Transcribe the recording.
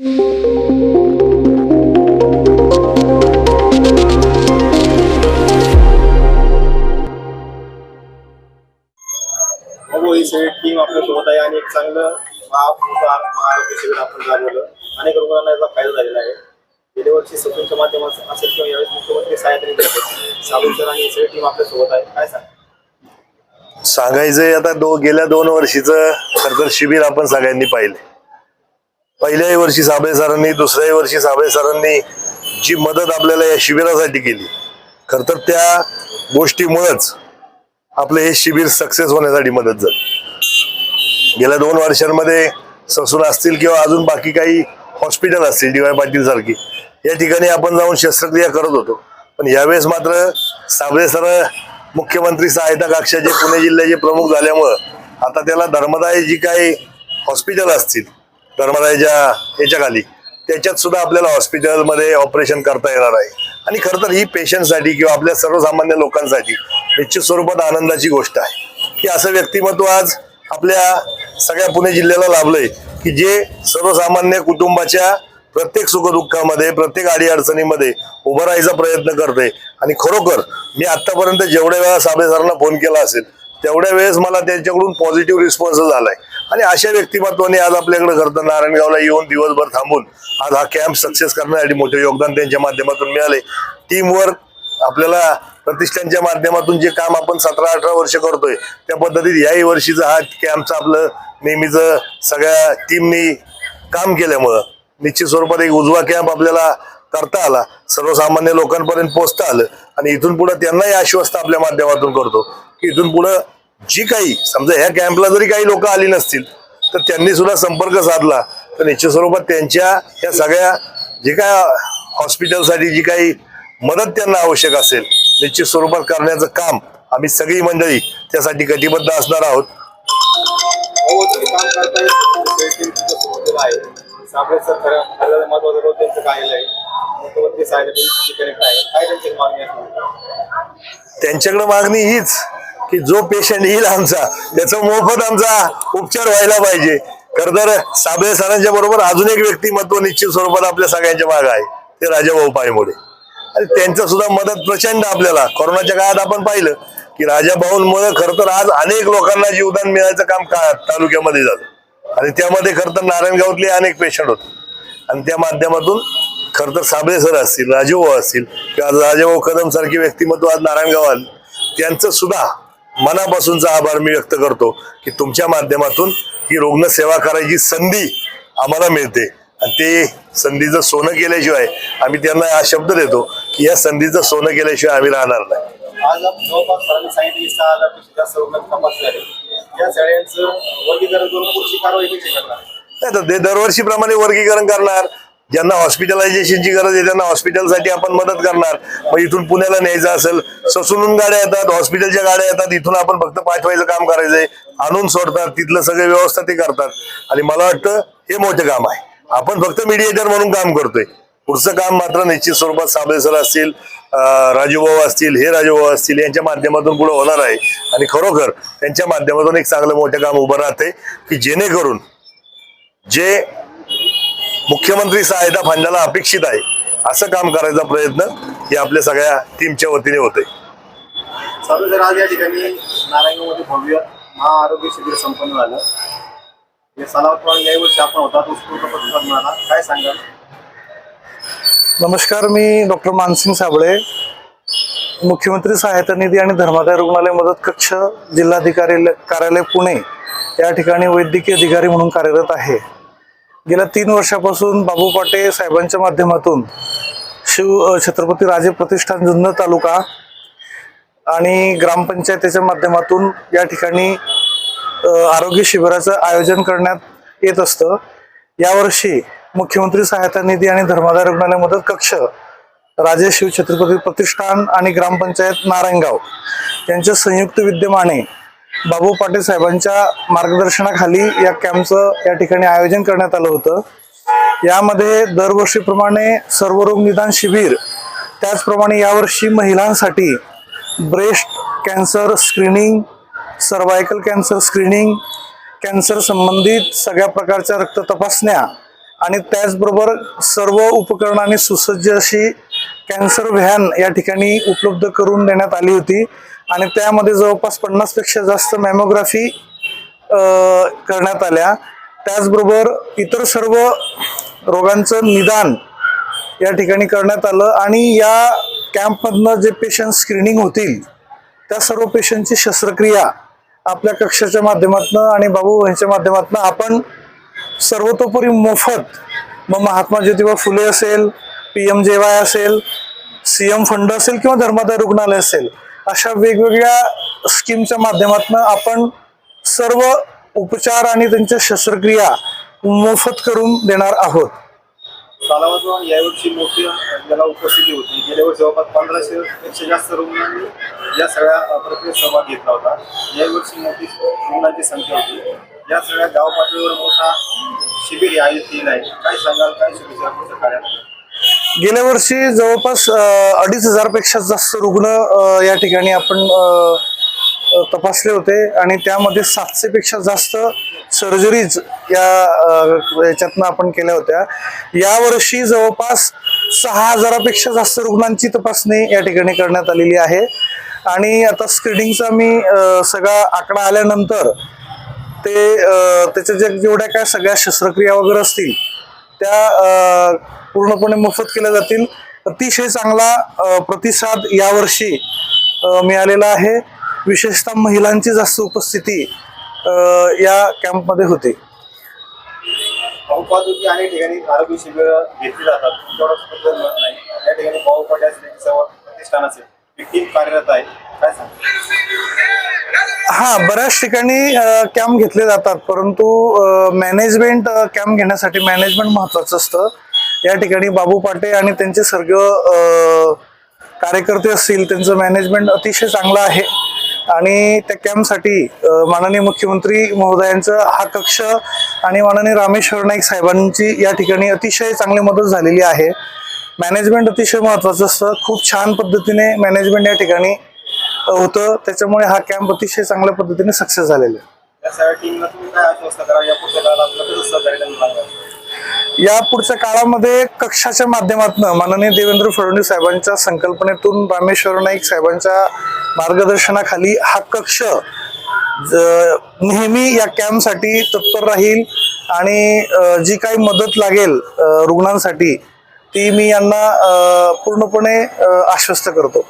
बघू ही टीम आपल्यासोबत आहे आणि एक चांगलं महा- महाआरोग्य शिबिर आपण राबवलं. अनेक रुग्णांना याचा फायदा झालेला आहे. गेल्या वर्षी ससूनच्या माध्यमातून असेल किंवा यावेळेस मुख्यमंत्री सहायता साबळे सर आणि सगळी टीम आपल्यासोबत आहे. काय सांग सांगायचंय आता दो गेल्या दोन वर्षीचं खर तर शिबिर आपण सगळ्यांनी पाहिले. पहिल्याही वर्षी साबळे सरांनी दुसऱ्याही वर्षी साबळे सरांनी जी मदत आपल्याला या शिबिरासाठी केली खर तर त्या गोष्टीमुळेच आपलं हे शिबिर सक्सेस होण्यासाठी मदत झाली. गेल्या दोन वर्षांमध्ये ससून असतील किंवा अजून बाकी काही हॉस्पिटल असतील डी वाय पाटील सारखी या ठिकाणी आपण जाऊन शस्त्रक्रिया करत होतो. पण यावेळेस मात्र साबळे सर मुख्यमंत्री सहायता कक्षाचे पुणे जिल्ह्याचे प्रमुख झाल्यामुळं आता त्याला धर्मदाय जी काही हॉस्पिटल असतील धर्मरायाच्या याच्याखाली. त्याच्यात सुद्धा आपल्याला हॉस्पिटलमध्ये ऑपरेशन करता येणार आहे. आणि खरं तर ही पेशंटसाठी किंवा आपल्या सर्वसामान्य लोकांसाठी निश्चित स्वरूपात आनंदाची गोष्ट आहे. की असं व्यक्तिमत्व आज आपल्या सगळ्या पुणे जिल्ह्याला लाभलंय की जे सर्वसामान्य कुटुंबाच्या प्रत्येक सुखदुःखामध्ये प्रत्येक अडीअडचणीमध्ये उभं राहायचा प्रयत्न करते आणि खरोखर मी आत्तापर्यंत जेवढ्या वेळा साबळे सरांना फोन केला असेल तेवढ्या वेळेस मला त्यांच्याकडून पॉझिटिव्ह रिस्पॉन्स झालाय. आणि अशा व्यक्तिमत्वाने आज आपल्याकडे खरं नारायणगावला येऊन दिवसभर थांबून आज हा कॅम्प सक्सेस करण्यासाठी मोठे योगदान त्यांच्या माध्यमातून मिळाले. टीमवर्क आपल्याला प्रतिष्ठानच्या माध्यमातून जे काम आपण सतरा अठरा वर्ष करतोय त्या पद्धतीत याही वर्षीचं हा कॅम्पचं आपलं नेहमीचं सगळ्या टीमनी काम केल्यामुळं निश्चित स्वरूपात एक उजवा कॅम्प आपल्याला करता आला. सर्वसामान्य लोकांपर्यंत पोचता आलं. आणि इथून पुढं त्यांनाही आश्वस्त आपल्या माध्यमातून करतो. की इथून पुढं जी काही समजा ह्या कॅम्पला जरी काही लोक आली नसतील तर त्यांनी सुद्धा संपर्क साधला. तर निश्चित स्वरूपात त्यांच्या या सगळ्या जे काय हॉस्पिटलसाठी जी काही मदत त्यांना आवश्यक असेल निश्चित स्वरूपात करण्याचं काम आम्ही सगळी मंडळी त्यासाठी कटिबद्ध असणार आहोत. त्यांच्याकडं त्यांच्याकडे मागणी हीच. की जो पेशंट येईल आमचा त्याचा मोफत आमचा उपचार व्हायला पाहिजे. खर तर साबळे सरांच्या बरोबर अजून एक व्यक्तिमत्व निश्चित स्वरूपात आपल्या सगळ्यांच्या माग आहे ते राजाभाऊ पायमोडे आणि त्यांचं सुद्धा मदत प्रचंड आपल्याला. कोरोनाच्या काळात आपण पाहिलं की राजाभाऊंमुळे खरं तर आज अनेक लोकांना जीवदान मिळायचं काम का तालुक्यामध्ये झालं. आणि त्यामध्ये खरं तर नारायणगावातले अनेक पेशंट होते. आणि त्या माध्यमातून खरं तर साबळे सर असतील राजाभाऊ असतील किंवा राजाभाऊ कदम सारखी व्यक्तिमत्व आज नारायणगावात त्यांचं सुद्धा मनापासूनचा आभार मी व्यक्त करतो की तुमच्या माध्यमातून ही रुग्णसेवा करायची संधी आम्हाला मिळते. आणि ते संधीचं सोनं केल्याशिवाय आम्ही त्यांना हा शब्द देतो की या संधीचं सोनं केल्याशिवाय आम्ही राहणार नाही. आज आपण जवळपास सरांनी सांगितलं की सहा हजारपेक्षा जास्त रुग्ण तपासले झाले या सगळ्यांचं वर्गीकरण करून पुढची कारवाई कशी करणार? नाही तर ते दरवर्षीप्रमाणे वर्गीकरण करणार. ज्यांना हॉस्पिटलायझेशनची गरज आहे त्यांना हॉस्पिटलसाठी आपण मदत करणार. मग इथून पुण्याला न्यायचं असेल ससूनून गाड्या येतात हॉस्पिटलच्या गाड्या येतात इथून आपण फक्त पाठवायचं काम करायचंय. आणून सोडतात तिथलं सगळे व्यवस्था ते करतात. आणि मला वाटतं हे मोठं काम आहे. आपण फक्त मीडिएटर म्हणून काम करतोय. पुढचं काम मात्र निश्चित स्वरूपात साबळे सर असतील राजूभाऊ असतील हे राजूभाऊ असतील यांच्या माध्यमातून पुढे होणार आहे. आणि खरोखर त्यांच्या माध्यमातून एक चांगलं मोठं काम उभं राहते की जेणेकरून जे मुख्यमंत्री सहायता फंडाला अपेक्षित आहे. असं काम करायचा प्रयत्न हे आपल्या सगळ्या टीमच्या वतीने होते चालू जर आज या ठिकाणी नारायणगावमध्ये भव्य महाआरोग्य शिबिर संपन्न झालं. या सलावत याही वर्षी आपण होता उत्स्फूर्त प्रतिसाद मिळाला. काय सांगाल? नमस्कार मी डॉक्टर मानसिंग साबळे. मुख्यमंत्री सहायता निधी आणि धर्मादाय रुग्णालय मदत कक्ष जिल्हाधिकारी कार्यालय पुणे या ठिकाणी वैद्यकीय अधिकारी म्हणून कार्यरत आहे. गेल्या तीन वर्षापासून बाबू पाटे साहेबांच्या माध्यमातून शिव छत्रपती राजे प्रतिष्ठान जुन्नर तालुका आणि ग्रामपंचायतीच्या माध्यमातून या ठिकाणी आरोग्य शिबिराचं आयोजन करण्यात येत असतं. यावर्षी मुख्यमंत्री सहायता निधी आणि धर्मादाय रुग्णालय मदत कक्ष राजे शिव छत्रपती प्रतिष्ठान आणि ग्रामपंचायत नारायणगाव यांच्या संयुक्त विद्यमाने बाबू पाटील साहेबांच्या मार्गदर्शनाखाली या कॅम्पचं या ठिकाणी आयोजन करण्यात आलं होतं. यामध्ये दरवर्षीप्रमाणे सर्वरोग निदान शिबिर त्याचप्रमाणे यावर्षी महिलांसाठी breast cancer screening cervical cancer screening cancer संबंधित सगळ्या प्रकारच्या रक्त तपासण्या आणि त्याचबरोबर सर्व उपकरणांनी सुसज्ज अशी कॅन्सर व्हॅन या ठिकाणी उपलब्ध करून देण्यात आली होती. आणि त्यामध्ये जवळपास पन्नासपेक्षा जास्त मॅमोग्राफी करण्यात आल्या. त्याचबरोबर इतर सर्व रोगांचं निदान या ठिकाणी करण्यात आलं आणि या कॅम्पमधनं जे पेशंट स्क्रीनिंग होतील त्या सर्व पेशंटची शस्त्रक्रिया आपल्या कक्षाच्या माध्यमातून आणि बाबू यांच्या माध्यमातून आपण सर्वतोपरी मोफत मग महात्मा ज्योतिबा फुले असेल पी एम जे वाय असेल सी एम फंड असेल किंवा धर्मादाय रुग्णालय असेल अशा वेगवेगळ्या स्कीमच्या माध्यमातून आपण सर्व उपचार आणि त्यांच्या शस्त्रक्रिया मोफत करून देणार आहोत. सालावत यावर्षी मोठी ज्याला उपस्थिती होती. गेल्या वर्षी जवळपास पंधराशे पेक्षा जास्त रुग्णांनी या सगळ्या अ, प्रक्रियेत सहभाग घेतला होता. यावर्षी मोठी रुग्णांची संख्या होती. या सगळ्या गाव पातळीवर मोठा शिबिर हे आयोजित केलं आहे. काय सांगाल? काय शुभेच्छा पुढच्या गेल्या वर्षी जवळपास अडीच हजारपेक्षा जास्त रुग्ण या ठिकाणी आपण तपासले होते. आणि त्यामध्ये सातशे पेक्षा जास्त सर्जरीज या याच्यातनं आपण केल्या होत्या. यावर्षी जवळपास सहा हजारापेक्षा जास्त रुग्णांची तपासणी या ठिकाणी करण्यात आलेली आहे. आणि आता स्क्रीनिंगचा मी सगळा आकडा आल्यानंतर ते त्याच्या ज्या जेवढ्या काय सगळ्या शस्त्रक्रिया वगैरे असतील त्या पूर्णपणे मोफत केल्या जातील. अतिशय चांगला प्रतिसाद यावर्षी मिळालेला आहे. विशेषतः महिलांची जास्त उपस्थिती या कॅम्पमध्ये होती. बहुपातुकी अनेक ठिकाणी आरोग्य शिबिर घेतली जातात. तुमच्याकडे नाही. या ठिकाणी बहुपाटी असेल सेवा प्रतिष्ठान असेल. टीम कार्यरत आहे काय हा बऱ्याच ठिकाणी कॅम्प घेतले जातात परंतु मॅनेजमेंट कॅम्प घेण्यासाठी मॅनेजमेंट महत्वाचं असतं. या ठिकाणी बाबू पाटे आणि त्यांचे सर्व कार्यकर्ते असतील त्यांचं मॅनेजमेंट अतिशय चांगलं आहे. आणि त्या कॅम्पसाठी माननीय मुख्यमंत्री महोदयांचं हा कक्ष आणि माननीय रामेश्वर नाईक साहेबांची या ठिकाणी अतिशय चांगली मदत झालेली आहे. मॅनेजमेंट अतिशय महत्वाचं असतं. खूप छान पद्धतीने मॅनेजमेंट या ठिकाणी होतं. त्याच्यामुळे हा कॅम्प अतिशय चांगल्या पद्धतीने सक्सेस झालेला आहे. या पुढच्या काळामध्ये कक्षाच्या माध्यमातून माननीय देवेंद्र फडणवीस साहेबांच्या संकल्पनेतून रामेश्वर नाईक साहेबांच्या मार्गदर्शनाखाली हा कक्ष नेहमी या कॅम्पसाठी तत्पर राहील आणि जी काही मदत लागेल रुग्णांसाठी ती मी यांना पूर्णपणे आश्वस्त करतो.